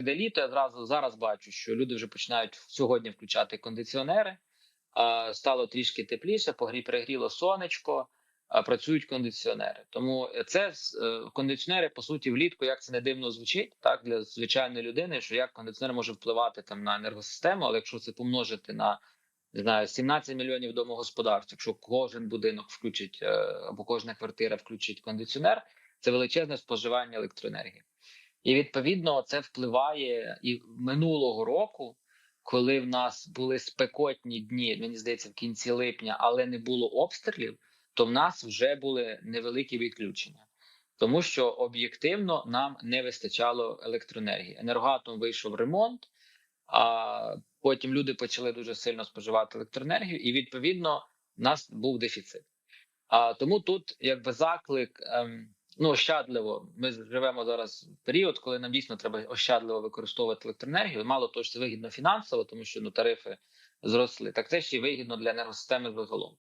Де літо я зразу зараз бачу, що люди вже починають сьогодні включати кондиціонери. Стало трішки тепліше, погрі перегріло сонечко, працюють кондиціонери. Тому це е, кондиціонери, по суті, влітку, як це не дивно звучить, так для звичайної людини, що як кондиціонер може впливати там на енергосистему, але якщо це помножити на не знаю, 17 мільйонів домогосподарств, якщо кожен будинок включить е, або кожна квартира включить кондиціонер, це величезне споживання електроенергії. І відповідно це впливає і минулого року, коли в нас були спекотні дні, мені здається, в кінці липня, але не було обстрілів, то в нас вже були невеликі відключення, тому що об'єктивно нам не вистачало електроенергії. Енергоатом вийшов ремонт, а потім люди почали дуже сильно споживати електроенергію, і відповідно в нас був дефіцит. А тому тут якби заклик. Ем, ну ощадливо. Ми живемо зараз в період, коли нам дійсно треба ощадливо використовувати електроенергію. Мало того, що це вигідно фінансово, тому що ну тарифи зросли. Так це ще й вигідно для енергосистеми загалом.